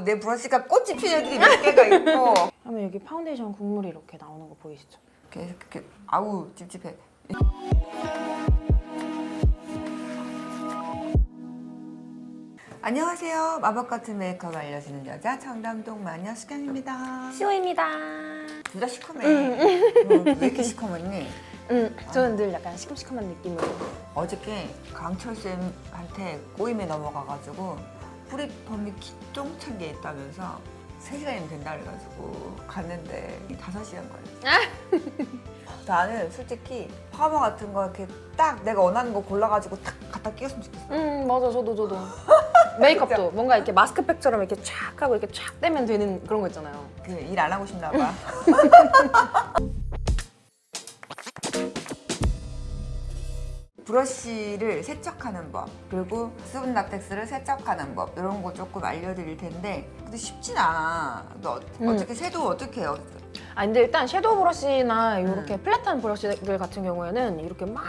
내 브러쉬가 꽃이 피는 애들이 몇 개가 있고 그러면 여기 파운데이션 국물이 이렇게 나오는 거 보이시죠? 이렇게, 이렇게 아우 찝찝해 안녕하세요 마법 같은 메이크업 알려주는 여자 청담동 마녀 수경입니다 시오입니다. 둘 다 시커매 어, 왜 이렇게 시커멓니? 음, 저는 늘 약간 시큼시큼한 느낌으로. 어저께 강철 쌤한테 꼬임에 넘어가가지고 뿌리펌이 기똥찬 게 있다면서 3시간이면 된다 그래가지고 갔는데 5시간 걸렸어 나는 솔직히 파마 같은 거 이렇게 딱 내가 원하는 거 골라가지고 탁 갖다 끼웠으면 좋겠어 음, 맞아. 저도 저도. 메이크업도 뭔가 이렇게 마스크팩처럼 이렇게 촥 하고 이렇게 촥 떼면 되는 그런 거 있잖아요. 그 일 안 하고 싶나 봐 브러쉬를 세척하는 법 그리고 수분 라텍스를 세척하는 법 이런 거 조금 알려드릴 텐데 근데 쉽진 않아 너 어- 음. 어떻게 세도 어떻게 해요? 아 근데 일단 섀도우 브러쉬나 이렇게 플랫한 브러쉬들 같은 경우에는 이렇게 막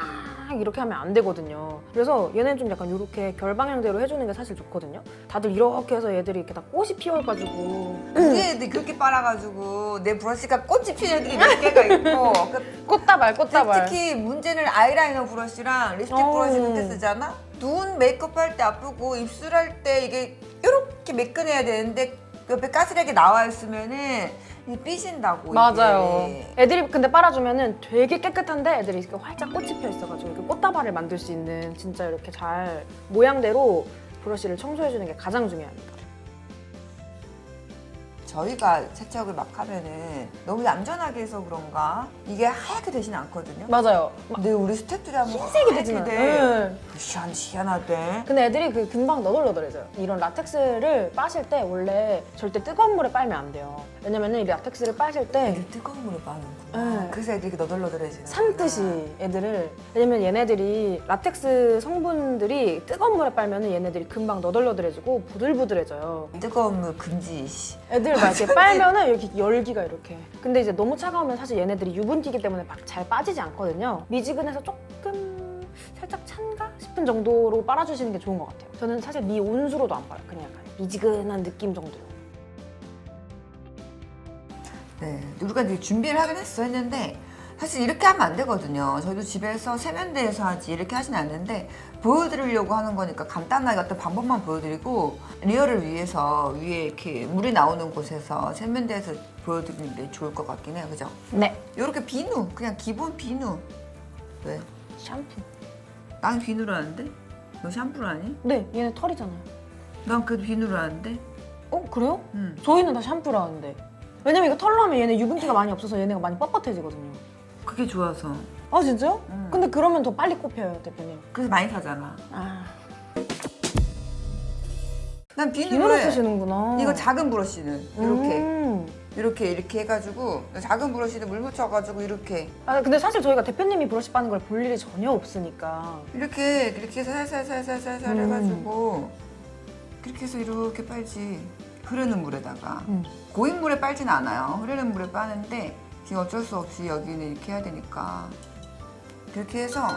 이렇게 하면 안 되거든요. 그래서 얘는 좀 약간 이렇게 결 방향대로 해주는 게 사실 좋거든요. 다들 이렇게 해서 얘들이 이렇게 다 꽃이 피어가지고 우리 애들이 그렇게 빨아가지고 내 브러쉬가 꽃이 피는 애들이 몇 개가 있고 그 꽃다발 꽃다발. 특히 문제는 아이라이너 브러쉬랑 립스틱 어. 브러쉬 그때 쓰잖아? 눈 메이크업 할 때 아프고 입술 할 때 이게 이렇게 매끈해야 되는데 옆에 까스레게 나와 있으면은 이게 삐진다고 맞아요. 이게. 애들이 근데 빨아주면은 되게 깨끗한데 애들이 이렇게 활짝 꽃이 펴 있어가지고 이렇게 꽃다발을 만들 수 있는 진짜 이렇게 잘 모양대로 브러쉬를 청소해주는 게 가장 중요합니다. 저희가 세척을 막 하면은 너무 얌전하게 해서 그런가 이게 하얗게 되진 않거든요. 맞아요. 근데 우리 스태프들이 하면 흰색이 되진 하얗게 않아요. 돼. 그 시한 시한하대. 근데 애들이 그 금방 너덜너덜해져요. 이런 라텍스를 빠실 때 원래 절대 뜨거운 물에 빨면 안 돼요. 왜냐면은 이 라텍스를 빠실 때 애들 뜨거운 물에 빠는구나. 네. 그래서 애들이 이렇게 너덜너덜해지는. 산듯이 애들을 왜냐면 얘네들이 라텍스 성분들이 뜨거운 물에 빨면은 얘네들이 금방 너덜너덜해지고 부들부들해져요. 뜨거운 물 금지. 씨. 애들 막 이렇게 빨면은 이렇게 열기가 이렇게. 근데 이제 너무 차가우면 사실 얘네들이 유분기이기 때문에 막 잘 빠지지 않거든요. 미지근해서 조금 살짝 찬가 싶은 정도로 빨아주시는 게 좋은 것 같아요. 저는 사실 미 온수로도 안 빨아요. 그냥 약간 미지근한 느낌 정도로. 네, 우리가 이제 준비를 하긴 했어 했는데 사실 이렇게 하면 안 되거든요. 저희도 집에서 세면대에서 하지 이렇게 하진 않는데 보여드리려고 하는 거니까 간단하게 어떤 방법만 보여드리고 리얼을 위해서 위에 이렇게 물이 나오는 곳에서 세면대에서 보여드리는 게 좋을 것 같긴 해요. 그죠? 네. 이렇게 비누, 그냥 기본 비누. 왜? 샴푸. 난 비누로 하는데? 너 샴푸로 하니? 네, 얘네 털이잖아요. 난그 비누로 하는데? 어, 그래요? 응. 저희는 다 샴푸를 하는데. 왜냐면 이거 털로 하면 얘네 유분기가 많이 없어서 얘네가 많이 뻣뻣해지거든요. 그게 좋아서. 아, 진짜요? 응. 근데 그러면 더 빨리 꼽혀요, 대표님. 그래서 많이 사잖아. 아, 난 비누를 해. 쓰시는구나. 이거 작은 브러쉬는 이렇게 음. 이렇게 이렇게 해가지고 작은 브러쉬를 물 묻혀가지고 이렇게 아 근데 사실 저희가 대표님이 브러쉬 빠는 걸 볼 일이 전혀 없으니까 이렇게 이렇게 해서 살살살살살살 음. 해가지고 그렇게 해서 이렇게 빨지 흐르는 물에다가 음. 고인 물에 빨진 않아요 흐르는 물에 빠는데 지금 어쩔 수 없이 여기는 이렇게 해야 되니까 그렇게 해서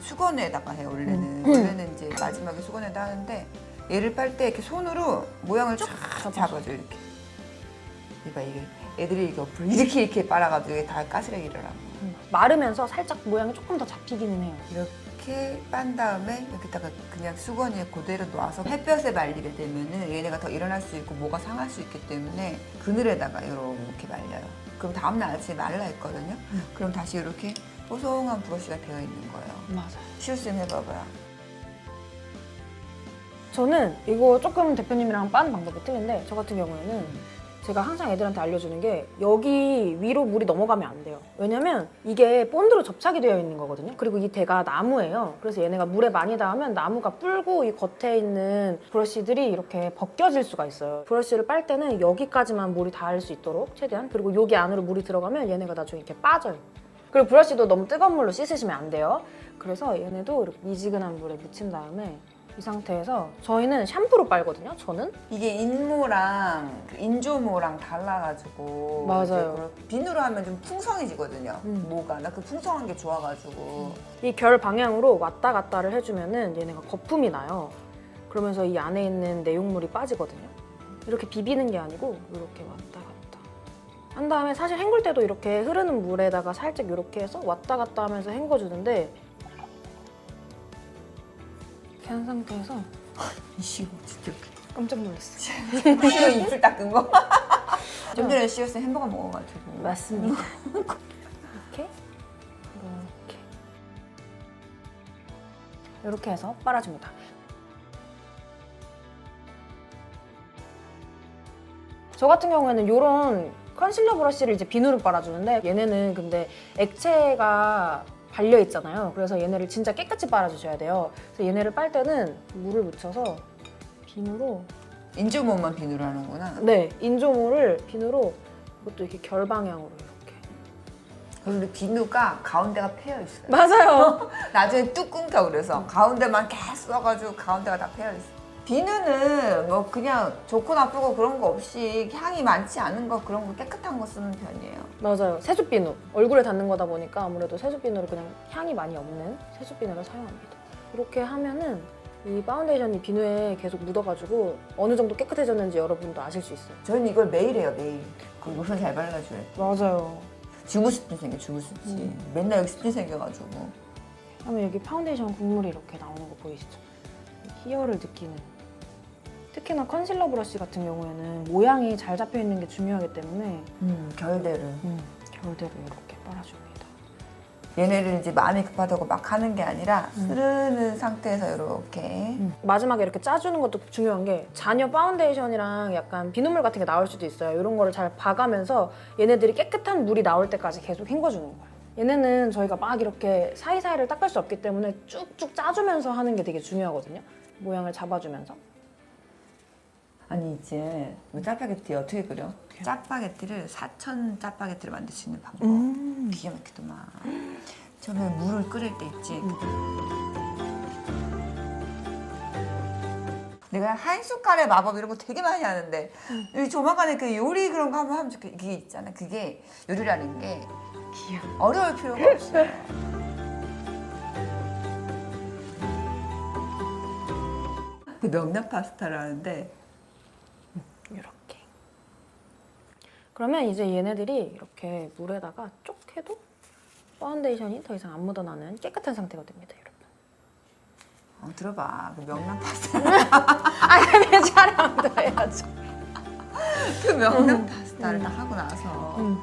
수건에다가 해요 원래는 음. 원래는 이제 마지막에 수건에다 하는데 얘를 빨 때 이렇게 손으로 모양을 쫙 잡아줘. 잡아줘 이렇게 이봐 이게 애들이 이거 이렇게 이렇게 빨아가지고 이게 다 가스레기를 하고 음. 마르면서 살짝 모양이 조금 더 잡히기는 해요. 이렇게 빤 다음에 여기다가 그냥 수건 위에 그대로 놔서 햇볕에 말리게 되면은 얘네가 더 일어날 수 있고 뭐가 상할 수 있기 때문에 그늘에다가 이렇게 말려요. 그럼 다음날 아침에 말라 있거든요. 음. 그럼 다시 이렇게 뽀송한 브러쉬가 되어 있는 거예요. 맞아요. 시우쌤 해봐봐요. 저는 이거 조금 대표님이랑 빠는 방법이 틀린데 저 같은 경우에는 제가 항상 애들한테 알려주는 게 여기 위로 물이 넘어가면 안 돼요. 왜냐면 이게 본드로 접착이 되어 있는 거거든요. 그리고 이 대가 나무예요. 그래서 얘네가 물에 많이 닿으면 나무가 불고 이 겉에 있는 브러쉬들이 이렇게 벗겨질 수가 있어요. 브러쉬를 빨 때는 여기까지만 물이 닿을 수 있도록 최대한 그리고 여기 안으로 물이 들어가면 얘네가 나중에 이렇게 빠져요. 그리고 브러쉬도 너무 뜨거운 물로 씻으시면 안 돼요. 그래서 얘네도 이렇게 미지근한 물에 묻힌 다음에 이 상태에서 저희는 샴푸로 빨거든요. 저는 이게 인모랑 그 인조모랑 달라가지고 맞아요. 이제 그걸 비누로 하면 좀 풍성해지거든요. 음. 모가 나 그 풍성한 게 좋아가지고 이 결 방향으로 왔다 갔다를 해주면은 얘네가 거품이 나요. 그러면서 이 안에 있는 내용물이 빠지거든요. 이렇게 비비는 게 아니고 이렇게 왔다 갔다 한 다음에 사실 헹굴 때도 이렇게 흐르는 물에다가 살짝 이렇게 해서 왔다 갔다 하면서 헹궈주는데 이렇게 한 상태에서 이거 진짜 깜짝 놀랐어요. 시어 입술 닦은 거. 좀 전에 시어스 햄버거 먹어가지고. 맞습니다. 이렇게 이렇게 이렇게 해서 빨아줍니다. 저 같은 경우에는 이런 컨실러 브러쉬를 이제 비누로 빨아주는데 얘네는 근데 액체가 발려 있잖아요. 그래서 얘네를 진짜 깨끗이 빨아주셔야 돼요. 그래서 얘네를 빨 때는 물을 묻혀서 비누로 인조몸만 비누로 하는구나. 네 인조모를 비누로 이것도 이렇게 결방향으로 이렇게 근데 비누가 가운데가 패여 있어요. 맞아요. 나중에 뚝 끊겨 그래서 가운데만 계속 써가지고 가운데가 다 패여 있어. 비누는 뭐 그냥 좋고 나쁘고 그런 거 없이 향이 많지 않은 거 그런 거 깨끗한 거 쓰는 편이에요. 맞아요. 세숫 비누. 얼굴에 닿는 거다 보니까 아무래도 세숫 비누를 그냥 향이 많이 없는 세숫 비누를 사용합니다. 이렇게 하면은 이 파운데이션이 비누에 계속 묻어가지고 어느 정도 깨끗해졌는지 여러분도 아실 수 있어요. 저는 이걸 매일 해요 매일. 그리고 손잘 발라줘야 돼. 맞아요. 주부습진 생겨 주부습진. 음. 맨날 여기 습진 생겨가지고. 그러면 여기 파운데이션 국물이 이렇게 나오는 거 보이시죠? 희열을 느끼는. 특히나 컨실러 브러쉬 같은 경우에는 모양이 잘 잡혀 있는 게 중요하기 때문에 음, 결대를. 음, 결대로 이렇게 빨아줍니다. 얘네를 이제 마음이 급하다고 막 하는 게 아니라 음. 흐르는 상태에서 이렇게 마지막에 이렇게 짜주는 것도 중요한 게 잔여 파운데이션이랑 약간 비눗물 같은 게 나올 수도 있어요. 이런 거를 잘 봐가면서 얘네들이 깨끗한 물이 나올 때까지 계속 헹궈주는 거예요. 얘네는 저희가 막 이렇게 사이사이를 닦을 수 없기 때문에 쭉쭉 짜주면서 하는 게 되게 중요하거든요. 모양을 잡아주면서. 아니 이제 뭐 짜파게티 어떻게 그려? 짜파게티를 사천 짜파게티를 만들 수 있는 방법. 음. 기가 막히더만. 처음에 물을 끓일 때 있지? 내가 한 숟갈의 마법 이런 거 되게 많이 하는데 이 조만간에 그 요리 그런 거 한번 하면 좋겠 그게 있잖아. 그게 요리라는 게 어려울 필요가 없어요. 그 명란 파스타를 하는데 이렇게. 그러면 이제 얘네들이 이렇게 물에다가 쪽 해도 파운데이션이 더 이상 안 묻어나는 깨끗한 상태가 됩니다, 여러분. 어, 들어봐 그 명란 파스타 아, 그러면 촬영도 해야죠. 그 명란 파스타를 다 하고 나서 음.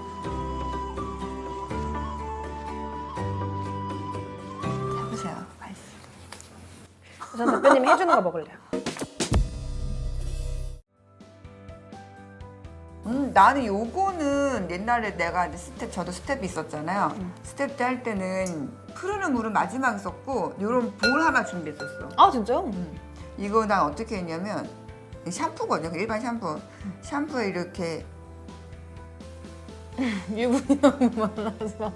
해보세요 전 대표님이 해주는 거 먹을래요. 음, 나는 요거는 옛날에 내가 이제 스텝 저도 스텝이 있었잖아요. 음. 스텝 때 할 때는 흐르는 물은 마지막에 썼고 요런 볼 하나 준비했었어. 아, 진짜요? 음. 이거 난 어떻게 했냐면 이 샴푸거든요. 그 일반 샴푸. 샴푸에 이렇게 유분이 너무 많아서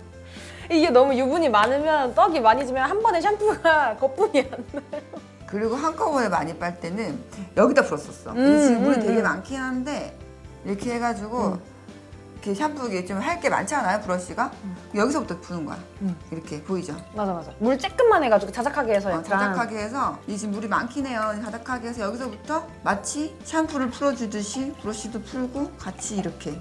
이게 너무 유분이 많으면 떡이 많이 지면 한 번에 샴푸가 거품이 안 나. 그리고 한꺼번에 많이 빨 때는 여기다 불었었어. 음, 지금 물이 음, 되게 음. 많긴 한데 이렇게 해가지고 음. 이렇게 샴푸 이게 좀 할 게 많잖아요 브러쉬가 음. 여기서부터 부는 거야. 음. 이렇게 보이죠? 맞아 맞아. 물 쬐끔만 해가지고 자작하게 해서 어, 약간 자작하게 해서 이 지금 물이 많긴 해요. 자작하게 해서 여기서부터 마치 샴푸를 풀어주듯이 브러쉬도 풀고 같이 이렇게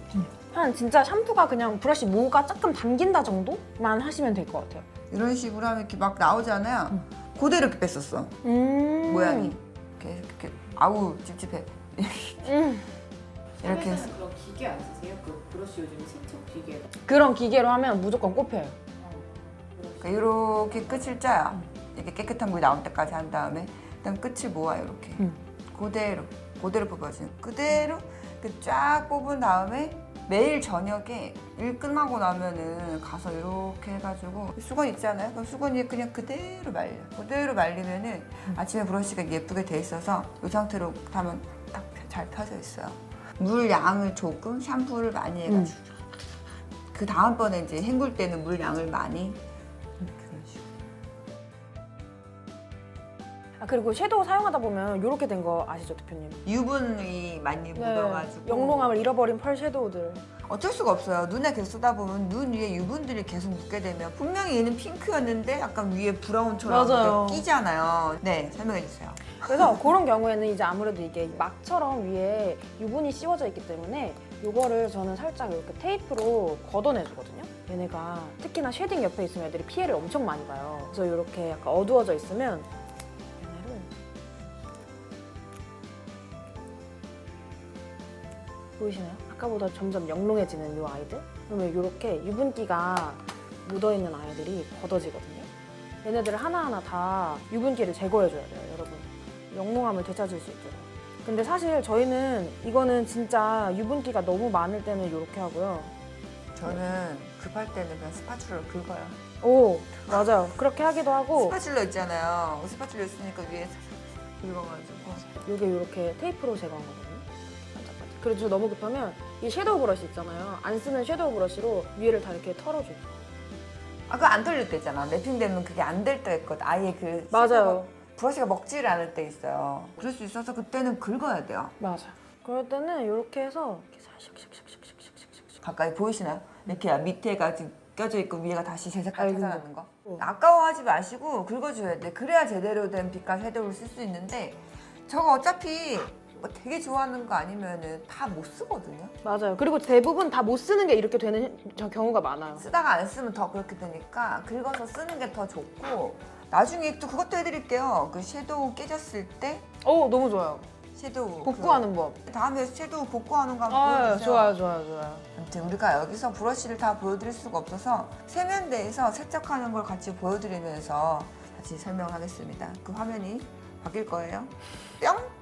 한 진짜 샴푸가 그냥 브러쉬 모가 조금 담긴다 정도만 하시면 될 것 같아요. 이런 식으로 하면 이렇게 막 나오잖아요. 그대로 이렇게 뺐었어 음. 모양이 이렇게 이렇게 아우 찝찝해 음. 이렇게 해서 그런 기계 안 쓰세요? 그 브러쉬 요즘 세척 기계. 그런 기계로 하면 무조건 꼽혀요. 그러니까 이렇게 끝을 짜요. 이렇게 깨끗한 물이 나올 때까지 한 다음에 그다음 끝을 모아요 이렇게 음. 그대로 그대로 뽑아주는 그대로 그쫙 뽑은 다음에 매일 저녁에 일 끝나고 나면은 가서 이렇게 해가지고 수건 있잖아요. 그 수건이 그냥 그대로 말려. 그대로 말리면은 아침에 브러쉬가 예쁘게 돼 있어서 이 상태로 하면 딱 잘 펴져 있어요. 물 양을 조금 샴푸를 많이 해가지고 그 다음번에 이제 헹굴 때는 물 양을 많이. 아 그리고 섀도우 사용하다 보면 이렇게 된 거 아시죠, 대표님? 유분이 많이 묻어가지고 네. 영롱함을 잃어버린 펄 섀도우들. 어쩔 수가 없어요. 눈에 계속 쓰다 보면 눈 위에 유분들이 계속 묻게 되면 분명히 얘는 핑크였는데 약간 위에 브라운처럼 맞아요. 이렇게 끼잖아요. 네, 설명해 주세요. 그래서 그런 경우에는 이제 아무래도 이게 막처럼 위에 유분이 씌워져 있기 때문에 이거를 저는 살짝 이렇게 테이프로 걷어내주거든요. 얘네가 특히나 쉐딩 옆에 있으면 애들이 피해를 엄청 많이 봐요. 그래서 이렇게 약간 어두워져 있으면 얘네를 보이시나요? 아까보다 점점 영롱해지는 이 아이들? 그러면 이렇게 유분기가 묻어있는 아이들이 걷어지거든요. 얘네들을 하나하나 다 유분기를 제거해줘야 돼요, 여러분. 영롱함을 되찾을 수 있도록. 근데 사실 저희는 이거는 진짜 유분기가 너무 많을 때는 이렇게 하고요. 저는 급할 때는 그냥 스파츌러로 긁어요. 오, 맞아요. 그렇게 하기도 하고, 스파츌러 있잖아요. 스파츌러 있으니까 위에 싹싹 긁어가지고. 이게 이렇게 테이프로 제거한 거거든요. 반짝반짝. 그리고 너무 급하면 이 섀도우 브러쉬 있잖아요. 안 쓰는 섀도우 브러쉬로 위에를 다 이렇게 털어줘요. 아, 그거 안 털릴 때 있잖아. 랩핑되면 그게 안 될 때가 있거든. 아예 그. 맞아요. 브러쉬가 먹지를 않을 때 있어요. 그럴 수 있어서 그때는 긁어야 돼요. 맞아. 그럴 때는 이렇게 해서 이렇게 샥샥샥샥샥샥샥 가까이 보이시나요? 이렇게 밑에가 지금 껴져 있고 위에가 다시 새색깔 아이고. 찾아나는 거. 어. 아까워하지 마시고 긁어줘야 돼. 그래야 제대로 된 빛깔 섀도우를 쓸 수 있는데 저거 어차피 뭐 되게 좋아하는 거 아니면은 다 못 쓰거든요. 맞아요. 그리고 대부분 다 못 쓰는 게 이렇게 되는 저 경우가 많아요. 쓰다가 안 쓰면 더 그렇게 되니까 긁어서 쓰는 게 더 좋고 나중에 또 그것도 해드릴게요. 그 섀도우 깨졌을 때 오, 너무 좋아요. 섀도우 복구하는 법. 그 다음에 섀도우 복구하는 거 한번 아, 보여주세요. 좋아요, 좋아요, 좋아요. 아무튼 우리가 여기서 브러쉬를 다 보여드릴 수가 없어서 세면대에서 세척하는 걸 같이 보여드리면서 같이 설명하겠습니다. 그 화면이 바뀔 거예요. 뿅!